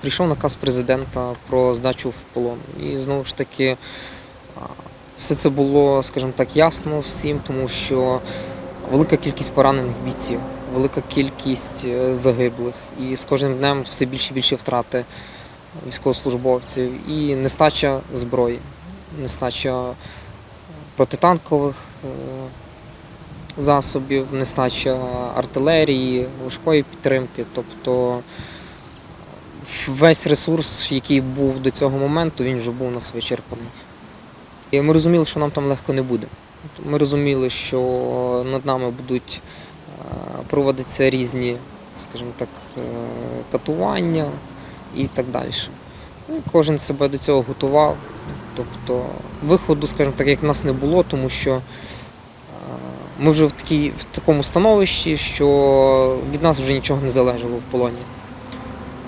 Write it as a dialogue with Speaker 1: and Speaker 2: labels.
Speaker 1: прийшов наказ президента про здачу в полон. І знову ж таки все це було, скажімо так, ясно всім, тому що велика кількість поранених бійців, велика кількість е, загиблих, і з кожним днем все більше і більше втрати військовослужбовців і нестача зброї, нестача протитанкових е, засобів, нестача артилерії, важкої підтримки. Тобто весь ресурс, який був до цього моменту, він вже був у нас вичерпаний. І ми розуміли, що нам там легко не буде. Ми розуміли, що над нами будуть е, проводитися різні, скажімо так, е, катування і так далі. Ну, кожен себе до цього готував. Тобто виходу, скажімо так, як в нас не було, тому що е, ми вже в, такій, в такому становищі, що від нас вже нічого не залежало в полоні.